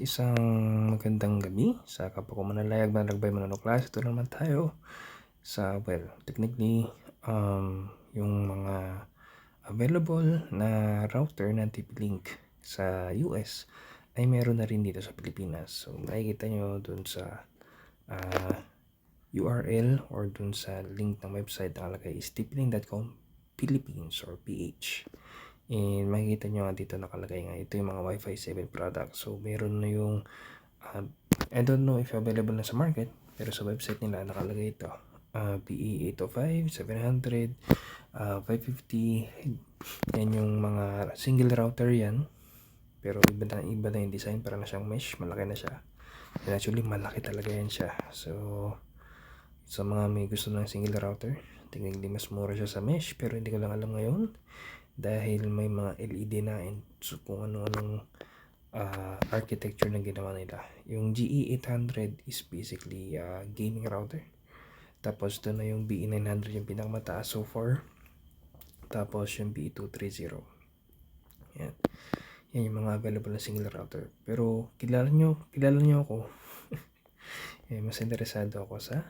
isang magandang gabi sa kapwa ko manalayag manalagbay mananuklas. Ito naman tayo sa, well, technically, um, yung mga available na router ng TP-Link sa US ay meron na rin dito sa Pilipinas. So, makikita nyo dun sa uh, URL or dun sa link ng website na nakalagay is tplink.com Philippines or PH. And makikita nyo nga dito nakalagay nga ito yung mga Wi-Fi 7 products. So meron na yung uh, I don't know if available na sa market pero sa website nila nakalagay ito. Uh, PE 805, 700, uh, 550. Yan yung mga single router yan. Pero iba na, iba na yung design para na siyang mesh. Malaki na siya. And actually malaki talaga yan siya. So sa mga may gusto ng single router, tingnan mas mura siya sa mesh pero hindi ko lang alam ngayon dahil may mga LED na and so kung ano-anong uh, architecture na ginawa nila. Yung GE800 is basically uh, gaming router. Tapos doon na yung BE900 yung pinakamataas so far. Tapos yung BE230. Yan. Yan yung mga available na single router. Pero kilala nyo, kilala nyo ako. eh, mas interesado ako sa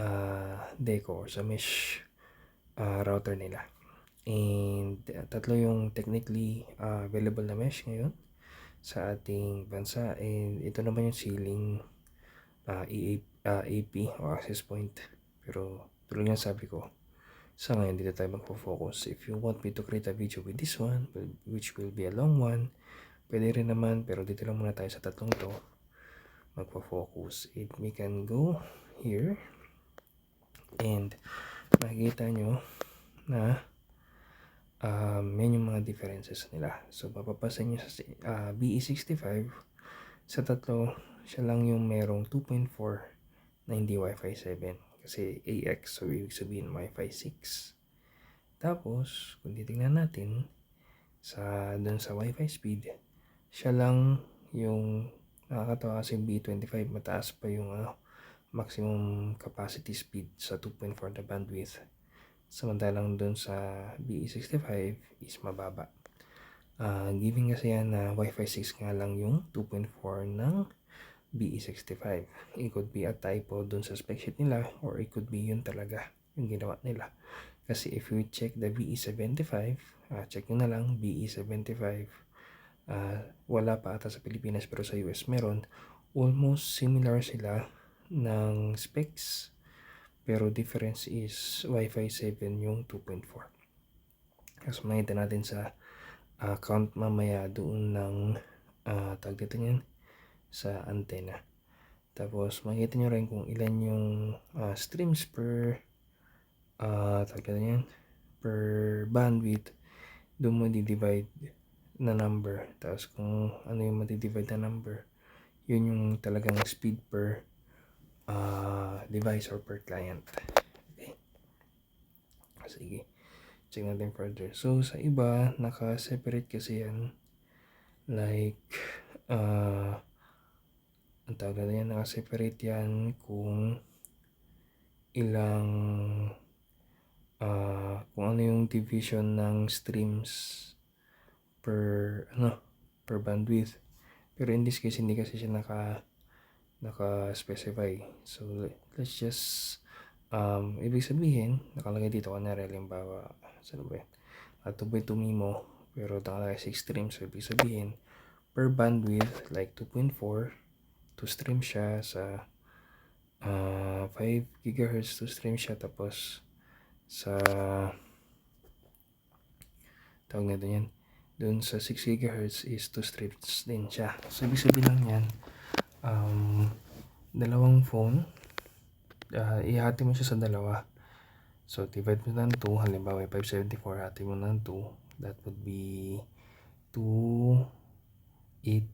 uh, deco sa mesh uh, router nila. And tatlo yung technically uh, available na mesh ngayon sa ating bansa. And ito naman yung ceiling uh, EA, uh, AP o access point. Pero tulad nga sabi ko, sa ngayon dito tayo magpo-focus. If you want me to create a video with this one, which will be a long one, pwede rin naman. Pero dito lang muna tayo sa tatlong to magpo-focus. It we can go here and makikita nyo na um, yan yung mga differences nila. So, papapasan nyo sa uh, BE65, sa tatlo, siya lang yung merong 2.4 na hindi Wi-Fi 7. Kasi AX, so ibig sabihin Wi-Fi 6. Tapos, kung titingnan natin, sa dun sa Wi-Fi speed, siya lang yung nakakatawa kasi B25 mataas pa yung ano, maximum capacity speed sa 2.4 na bandwidth Samantalang dun sa BE65 is mababa. Uh, giving kasi yan na Wi-Fi 6 nga lang yung 2.4 ng BE65. It could be a typo dun sa spec sheet nila or it could be yun talaga yung ginawa nila. Kasi if you check the BE75, uh, check nyo na lang BE75, uh, wala pa ata sa Pilipinas pero sa US meron. Almost similar sila ng specs pero difference is Wi-Fi 7 yung 2.4. Kasi makita natin sa uh, count mamaya doon ng uh, tag dito niyan sa antenna. Tapos makita nyo rin kung ilan yung uh, streams per uh, tag dito niyan per bandwidth doon mo di-divide na number. Tapos kung ano yung madi-divide na number, yun yung talagang speed per uh, device or per client. Okay. Sige. Check natin further. So, sa iba, naka-separate kasi yan. Like, uh, ang tawag na yan, naka-separate yan kung ilang uh, kung ano yung division ng streams per ano per bandwidth pero in this case hindi kasi siya naka naka-specify. So, let's just, um, ibig sabihin, nakalagay dito, kanari, halimbawa, saan ba yan? At 2 by 2 mimo, pero nakalagay 6 streams. So, ibig sabihin, per bandwidth, like 2.4, to stream siya sa uh, 5 GHz to stream siya tapos sa tawag na yan dun sa 6 GHz is 2 streams din siya so ibig sabihin lang yan um, dalawang phone. Uh, ihati mo siya sa dalawa. So divide mo ng 2 halimbawa 574 hati mo ng 2 that would be 2 8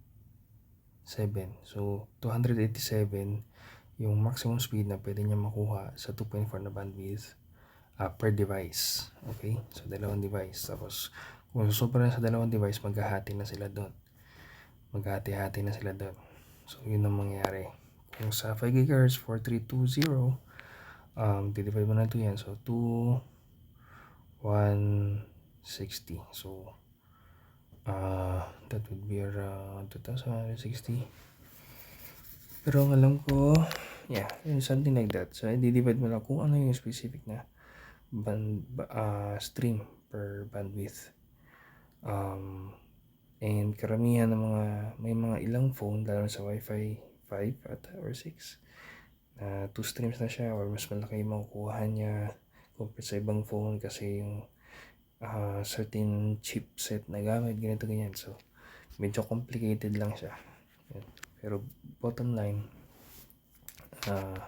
7 so 287 yung maximum speed na pwede niya makuha sa 2.4 na bandwidth uh, per device. Okay? So dalawang device. Tapos kung susobra na sa dalawang device maghahati na sila doon. Maghahati-hati na sila doon So, yun ang mangyayari. Kung sa 5 GHz, 4320, um, divide mo na ito yan. So, 2, 160. So, Uh, that would be around 2,160. Pero ang alam ko, yeah, yun, something like that. So, i-divide mo lang kung ano yung specific na band, uh, stream per bandwidth. Um, and karamihan ng mga, may mga ilang phone, lalo na sa Wi-Fi 5 at or 6, na 2 streams na siya or mas malaki yung makukuha niya compared sa ibang phone kasi yung uh, certain chipset na gamit, ganito ganyan. So, medyo complicated lang siya. Pero bottom line, uh,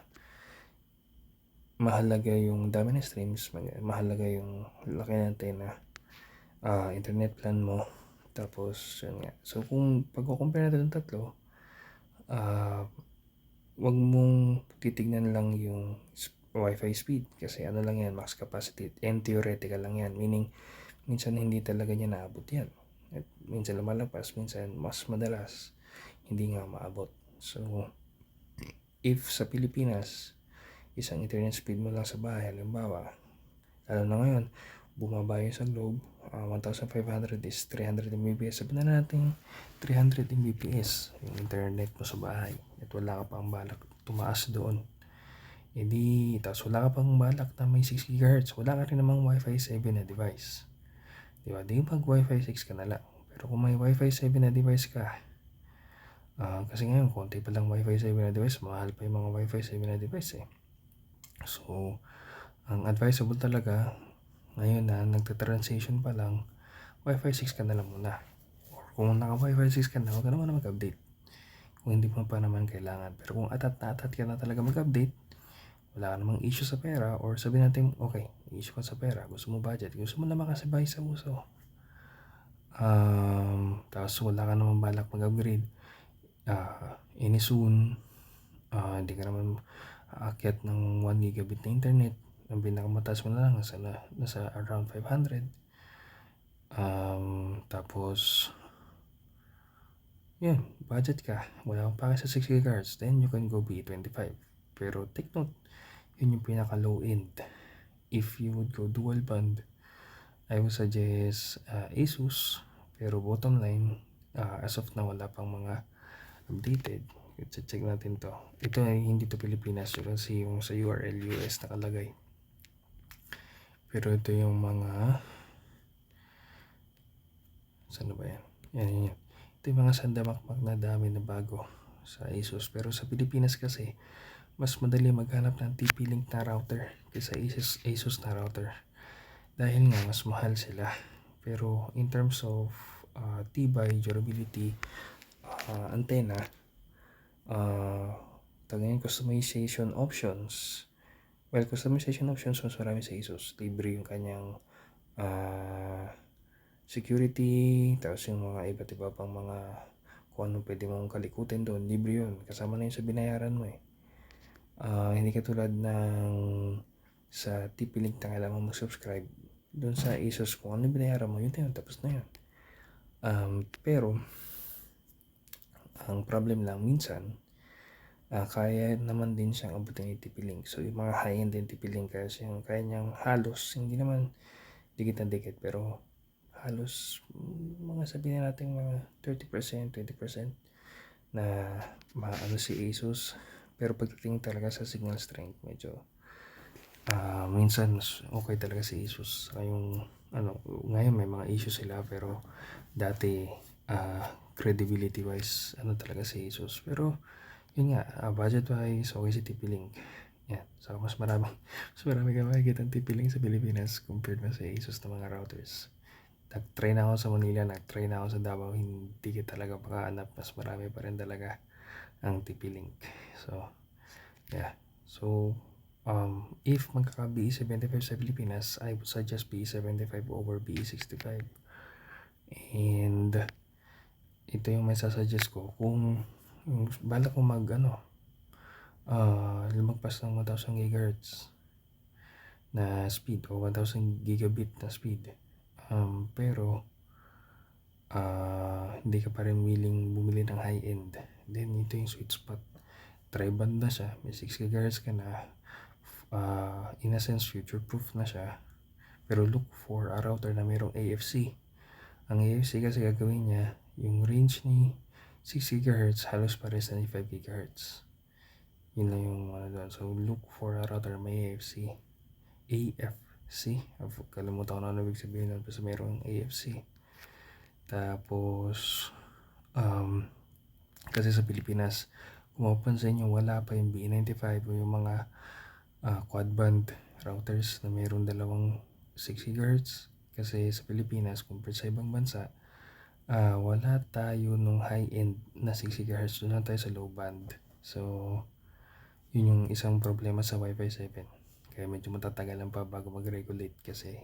mahalaga yung dami ng streams, mahalaga yung laki ng antena, uh, internet plan mo, tapos yun nga. So kung pag-compare natin ng tatlo, uh, wag mong titignan lang yung Wi-Fi speed kasi ano lang yan, max capacity and theoretical lang yan. Meaning, minsan hindi talaga niya naabot yan. At minsan lumalagpas, minsan mas madalas hindi nga maabot. So, if sa Pilipinas, isang internet speed mo lang sa bahay, halimbawa, lalo na ngayon, bumaba yun sa globe, uh, 1,500 is 300 Mbps. Sabihin na natin 300 Mbps yung internet mo sa bahay at wala ka pang balak tumaas doon. E di, tapos wala ka pang balak na may 6 GHz, wala ka rin namang Wi-Fi 7 na device. Di ba? Di mag Wi-Fi 6 ka na lang. Pero kung may Wi-Fi 7 na device ka, uh, kasi ngayon, konti pa lang Wi-Fi 7 na device, mahal pa yung mga Wi-Fi 7 na device eh. So, ang advisable talaga, ngayon na nagta-transition pa lang, Wi-Fi 6 ka na lang muna. Or kung naka Wi-Fi 6 ka na, huwag ka naman na mag-update. Kung hindi mo pa naman kailangan. Pero kung atat na atat ka na talaga mag-update, wala ka namang issue sa pera or sabihin natin, okay, issue ka sa pera, gusto mo budget, gusto mo na makasabay sa uso. Um, tapos wala ka naman balak mag-upgrade. Uh, any soon, uh, hindi ka naman aakyat ng 1 gigabit na internet ang pinakamataas mo na lang nasa, nasa around 500 um, tapos yun, budget ka. Wala kang pake sa 6 gigahertz. Then you can go B25 pero take note yun yung pinaka low end. If you would go dual band I would suggest uh, Asus. Pero bottom line uh, as of now wala pang mga updated. Check natin to. Ito hindi to Pilipinas. Yun kasi yung sa URL US nakalagay pero ito yung mga saan ba yan? Yan, yan, yan. Ito yung mga sandamakmak na dami na bago sa Asus. Pero sa Pilipinas kasi, mas madali maghanap ng TP-Link na router kaysa Asus, Asus na router. Dahil nga, mas mahal sila. Pero in terms of uh, tibay, durability, uh, antenna, uh, tagayin customization options, Well, customization options mas marami sa ASUS. Libre yung kanyang uh, security, tapos yung mga iba't iba pang mga kung ano pwede mong kalikutin doon. Libre yun. Kasama na yun sa binayaran mo eh. Uh, hindi katulad ng sa TP-Link na kailangan mo mag-subscribe. Doon sa ASUS, kung ano binayaran mo, yun na yun. Tapos na yun. Um, pero, ang problem lang minsan, uh, kaya naman din siyang abutin yung TP-Link. So, yung mga high-end din TP-Link kasi yung kaya niyang halos, hindi naman dikit na dikit, pero halos mga sabihin natin mga 30%, 20% na maano si Asus. Pero pagdating talaga sa signal strength, medyo uh, minsan okay talaga si Asus. Yung ano, ngayon may mga issues sila pero dati uh, credibility wise ano talaga si Asus. Pero yun nga, uh, budget wise, okay si TP-Link. Yan. So, mas marami, mas marami ka makikita ng TP-Link sa Pilipinas compared mo sa ASUS na mga routers. Nag-try na ako sa Manila, nag-try na ako sa Davao, hindi ka talaga makahanap. Mas marami pa rin talaga ang TP-Link. So, yeah. So, um, if magkaka-BE75 sa Pilipinas, I would suggest BE75 over BE65. And, ito yung may sasuggest ko. Kung yung bala ko mag ano uh, lumagpas ng 1000 GHz na speed o 1000 gigabit na speed. Um, pero uh, hindi ka pa rin willing bumili ng high end then ito yung sweet spot. Tri-band na siya. May 6 GHz ka na. Uh, in a sense future proof na siya. Pero look for a router na mayroong AFC Ang AFC kasi gagawin niya, yung range ni 6 GHz halos pares na ni 5 GHz. Yun lang yung ano doon. So, look for a router may AFC. AFC. Kalimutan ko na ano ibig sabihin nun. Basta mayroong AFC. Tapos, um, kasi sa Pilipinas, kung mapapansin nyo, wala pa yung B95 o yung mga uh, quad band routers na mayroong dalawang 6 GHz. Kasi sa Pilipinas, compared sa ibang bansa, uh, wala tayo nung high-end na 6 GHz. Doon lang tayo sa low band. So, yun yung isang problema sa Wi-Fi 7. Kaya medyo matatagalan pa bago mag-regulate kasi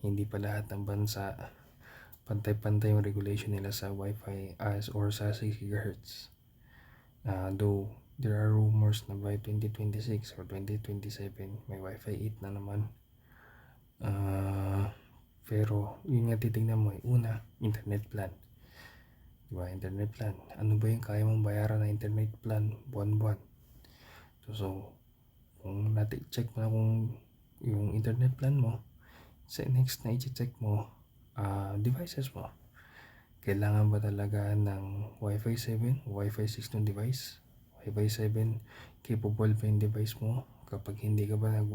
hindi pa lahat ng bansa pantay-pantay yung regulation nila sa Wi-Fi as or sa 6 GHz. Uh, though there are rumors na by 2026 or 2027 may Wi-Fi 8 na naman. Uh, pero yun nga titignan mo eh. Una, internet plan. Diba? Internet plan. Ano ba yung kaya mong bayaran na internet plan buwan-buwan? So, so kung natin check mo na kung yung internet plan mo, sa next na i-check mo, uh, devices mo. Kailangan ba talaga ng Wi-Fi 7, Wi-Fi 6 ng device? Wi-Fi 7 capable pa yung device mo kapag hindi ka ba nag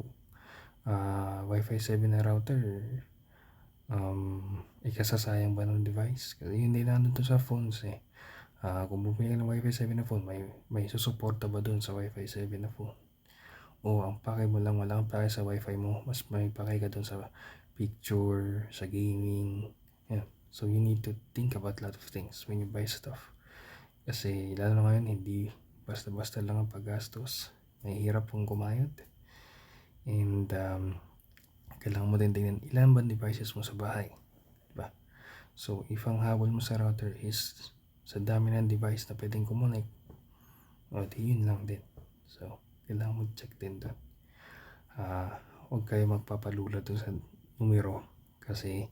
uh, Wi-Fi 7 na router um, ikasasayang ba ng device? Kasi hindi lang to sa phones eh. Uh, kung bumili ka ng Wi-Fi 7 na phone, may, may susuporta ba dun sa Wi-Fi 7 na phone? O ang pakay mo lang, wala kang pakay sa Wi-Fi mo, mas may pakay ka dun sa picture, sa gaming. Yeah. So you need to think about a lot of things when you buy stuff. Kasi lalo na ngayon, hindi basta-basta lang ang paggastos. Mahirap pong kumayod. And um, kailangan mo din tingnan ilan ba devices mo sa bahay. Diba? So, if ang habol mo sa router is sa dami ng device na pwedeng kumonek, o di yun lang din. So, kailangan mo check din doon. Uh, huwag kayo magpapalula doon sa numero kasi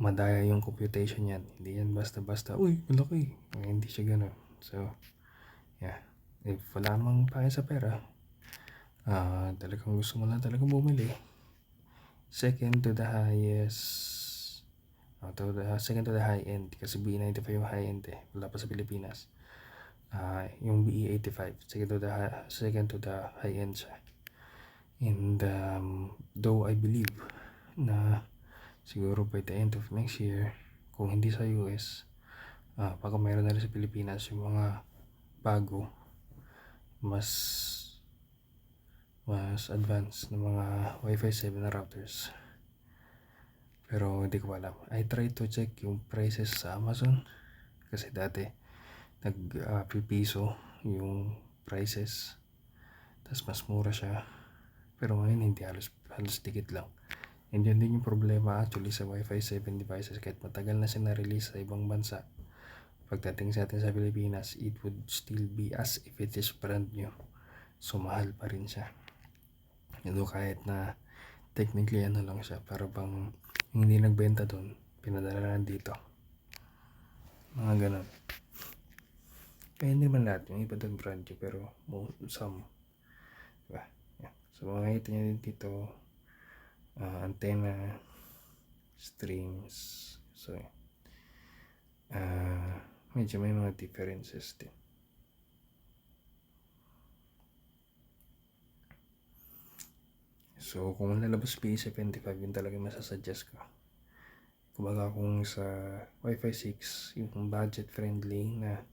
madaya yung computation yan. Hindi yan basta-basta, uy, malaki. Hindi siya ganun. So, yeah. If wala namang paya sa pera, uh, talagang gusto mo lang talagang bumili, second to the highest uh, to the, second to the high end kasi B95 yung high end eh. Wala pa sa Pilipinas. Uh, yung BE85 second to the second to the high end siya. And um, though I believe na siguro by the end of next year kung hindi sa US uh, baka mayroon na rin sa Pilipinas yung mga bago mas mas advanced ng mga Wi-Fi 7 na routers. Pero hindi ko alam. I tried to check yung prices sa Amazon kasi dati nag-pipiso uh, yung prices. Tapos mas mura siya. Pero ngayon hindi halos halos dikit lang. And yun din yung problema actually sa Wi-Fi 7 devices. Kahit matagal na siya na-release sa ibang bansa pagdating sa atin sa Pilipinas it would still be as if it is brand new. So mahal pa rin siya ito kahit na technically ano lang siya, para bang hindi nagbenta doon, pinadala lang dito. Mga ganun. Kaya hindi man lahat, yung iba doon brand new, pero some. Diba? Yeah. So makikita nyo din dito, uh, antenna, strings, so uh, medyo may mga differences din. So, kung lalabas P75, yun talaga masasuggest ko. Kumbaga kung sa Wi-Fi 6, yung budget friendly na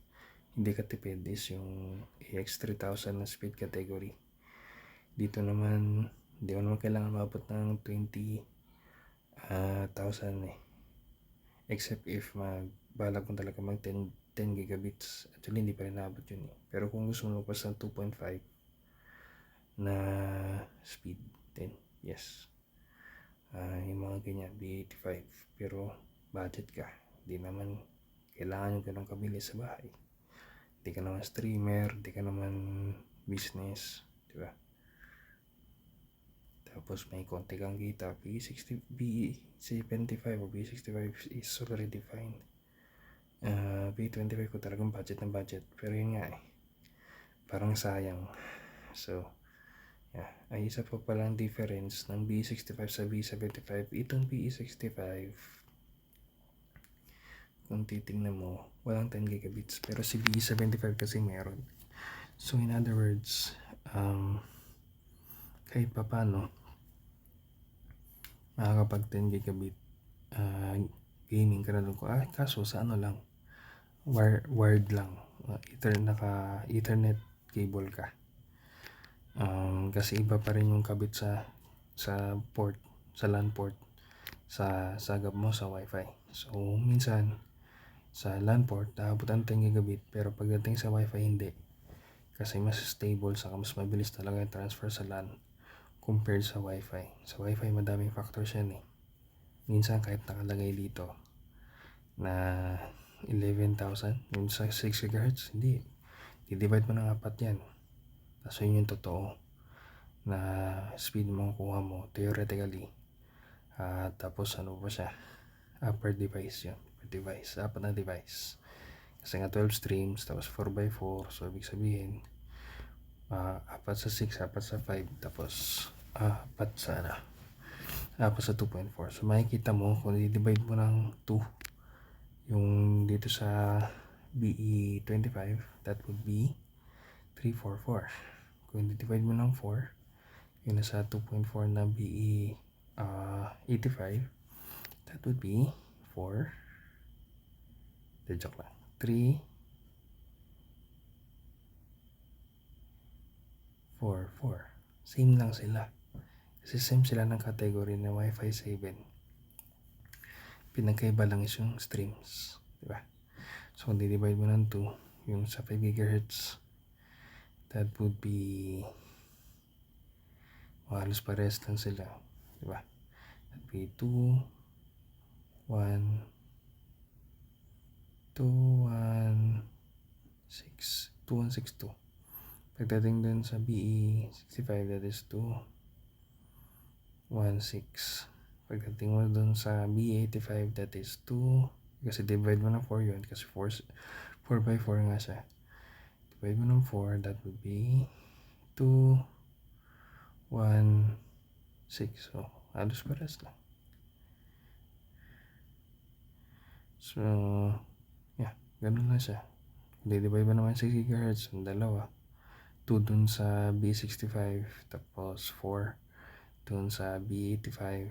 hindi katipid is yung AX3000 na speed category. Dito naman, hindi ko naman kailangan mabot ng 20,000 uh, eh. Except if magbalak kong talaga mag 10, 10 gigabits. Actually, hindi pa rin nabot yun eh. Pero kung gusto mo magpas ng 2.5 na speed, din. Yes. Uh, yung mga ganyan, B85. Pero budget ka. Hindi naman kailangan yung ganun kabili sa bahay. Hindi ka naman streamer, hindi ka naman business. Di ba? Tapos may konti kang kita. B60, B75 o B65 is already defined. Uh, B25 ko talagang budget ng budget. Pero yun nga eh. Parang sayang. So, Yeah, ay isa pa palang difference ng B65 sa B75. Itong B65, kung titingnan mo, walang 10 gigabits. Pero si BE75 kasi meron. So in other words, um, kahit pa paano, makakapag 10 gigabit uh, gaming ka na ko. Ah, kaso sa ano lang, wire, wired lang. Uh, ether, naka ethernet cable ka. Um, kasi iba pa rin yung kabit sa sa port, sa LAN port sa sagap mo sa wifi. So, minsan sa LAN port, aabot ang 10 gigabit pero pagdating sa wifi hindi. Kasi mas stable saka mas mabilis talaga yung transfer sa LAN compared sa wifi. Sa wifi madaming factors yan eh. Minsan kahit nakalagay dito na 11,000 yung sa 6 GHz, hindi. I-divide mo ng apat yan. Tapos yun yung totoo na speed mo kuha mo theoretically. Uh, tapos ano pa siya? Uh, per device yun. Per device. Apat na device. Kasi nga 12 streams, tapos 4x4. So, ibig sabihin, uh, apat sa 6, apat sa 5, tapos uh, apat sa ano, apat sa 2.4. So, makikita mo, kung i-divide mo ng 2, yung dito sa BE25, that would be 344. Kung i-divide mo ng 4, yung nasa 2.4 na BE uh, 85, that would be 4, de joke lang, 3, 4, 4. Same lang sila. Kasi same sila ng category na Wi-Fi 7. Pinagkaiba lang is yung streams. Diba? So, kung divide mo ng 2, yung sa 5 GHz, that would be halos pares lang sila. Diba? That would be 2, 1, 2, 1, 6, 2, 1, 6, 2. Pagdating dun sa BE 65, that is 2, 1, 6. Pagdating mo dun sa BE 85, that is 2, kasi divide mo ng 4 yun, kasi 4, 4 by 4 nga siya. Divide mo ng 4, that would be 2, 1, 6. So, halos pares lang. So, yeah, ganun lang siya. Di-divide mo naman 6 GHz, ang dalawa. 2 dun sa B65 tapos 4 dun sa B85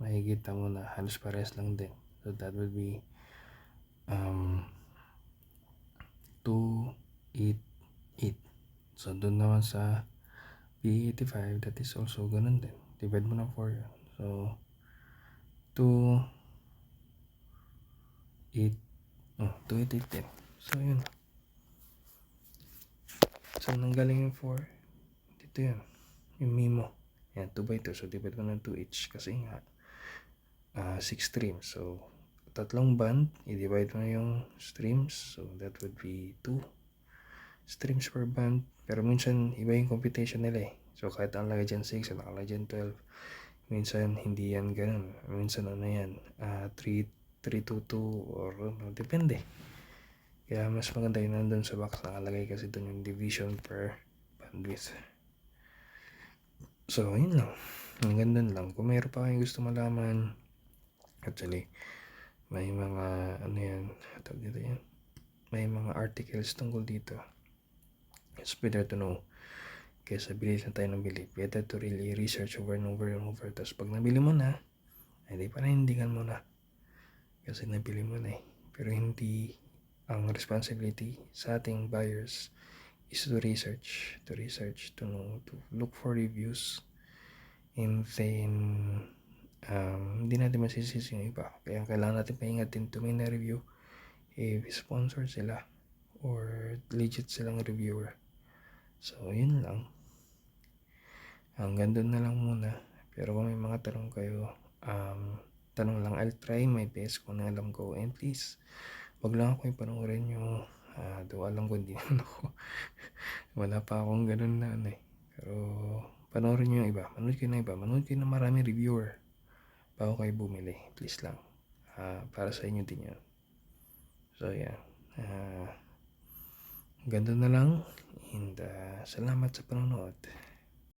makikita mo na halos pares lang din so that would be um, 2 8 8 so dun naman sa B85 that is also ganun din divide mo ng 4 yun so 2 8 oh, 2 8 8 din so yun So, nanggaling yung 4. Dito yan. Yung Mimo. Yan, 2 by 2. So, divide ko ng 2 each. Kasi nga, uh, 6 streams. So, tatlong band, i-divide mo yung streams. So, that would be 2 streams per band. Pero minsan, iba yung computation nila eh. So, kahit ang lagay dyan 6, ang nakalagay dyan 12. Minsan, hindi yan ganun. Minsan, ano yan, uh, 3, 322 or ano, depende. Kaya mas maganda yun nandun sa box nakalagay kasi dun yung division per bandwidth. So, yun lang. Ang ganda lang. Kung mayroon pa kayong gusto malaman, actually, may mga, ano yan, dito yan, may mga articles tungkol dito. It's better to know. Kaysa bilis na tayo ng bili. Better to really research over and over and over. Tapos pag nabili mo na, ay di panindigan mo na. Kasi nabili mo na eh. Pero hindi ang responsibility sa ating buyers is to research, to research, to know, to look for reviews, and then um, hindi natin masisisi yung iba. Kaya kailangan natin paingatin to may na-review if sponsor sila or legit silang reviewer. So, yun lang. Hanggang doon na lang muna. Pero kung may mga tanong kayo, um, tanong lang. I'll try my best kung alam ko. And please, wag lang ako yung panoorin yung uh, do alam ko hindi naman ako wala pa akong ganun na ano eh pero panoorin nyo yung iba manood kayo ng iba manood kayo ng maraming reviewer bago kayo bumili please lang uh, para sa inyo din yun so yeah uh, ganda na lang. And uh, salamat sa panonood